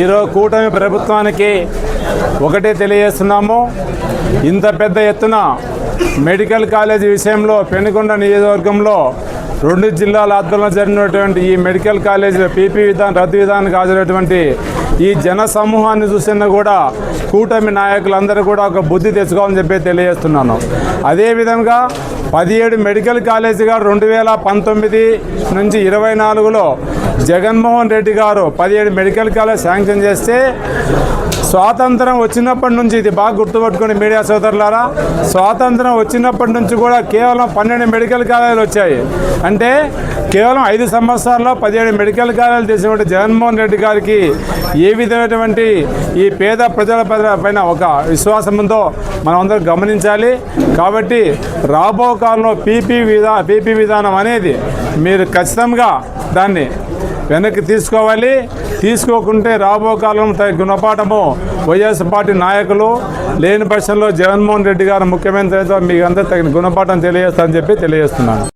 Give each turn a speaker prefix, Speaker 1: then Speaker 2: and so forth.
Speaker 1: ఈరోజు కూటమి ప్రభుత్వానికి ఒకటే తెలియజేస్తున్నాము. ఇంత పెద్ద ఎత్తున మెడికల్ కాలేజీ విషయంలో పెనుకొండ నియోజకవర్గంలో రెండు జిల్లాల ఆధ్వర్యంలో జరిగినటువంటి ఈ మెడికల్ కాలేజీలో పీపీ విధానం రద్దు విధానానికి హాజరైనటువంటి ఈ జన సమూహాన్ని చూసినా కూడా కూటమి నాయకులందరూ కూడా ఒక బుద్ధి తెచ్చుకోవాలని చెప్పి తెలియజేస్తున్నాను. అదేవిధంగా పదిహేడు మెడికల్ కాలేజీగా రెండు వేల పంతొమ్మిది నుంచి ఇరవై నాలుగులో జగన్మోహన్ రెడ్డి గారు పదిహేడు మెడికల్ కాలేజ్ శాంక్షన్ చేస్తే స్వాతంత్రం వచ్చినప్పటి నుంచి ఇది బాగా గుర్తుపెట్టుకుని మీడియా సోదరులారా స్వాతంత్రం వచ్చినప్పటి నుంచి కూడా కేవలం పన్నెండు మెడికల్ కాలేజీలు వచ్చాయి. అంటే కేవలం ఐదు సంవత్సరాల్లో పదిహేడు మెడికల్ కాలేజీలు చేసినటువంటి జగన్మోహన్ రెడ్డి గారికి ఏ విధమైనటువంటి ఈ పేద ప్రజల పైన- పైన ఒక విశ్వాసం ఉందో మనం అందరం గమనించాలి. కాబట్టి రాబో కాలంలో పీపీ విధా పీపీ విధానం అనేది మీరు ఖచ్చితంగా దాన్ని వెనక్కి తీసుకోవాలి. తీసుకోకుంటే రాబో కాలం గుణపాఠము వైఎస్ పార్టీ నాయకులు లేని పక్షంలో జగన్మోహన్ రెడ్డి గారు ముఖ్యమంత్రితో మీకు అందరూ తగిన గుణపాఠం తెలియజేస్తారని చెప్పి తెలియజేస్తున్నాను.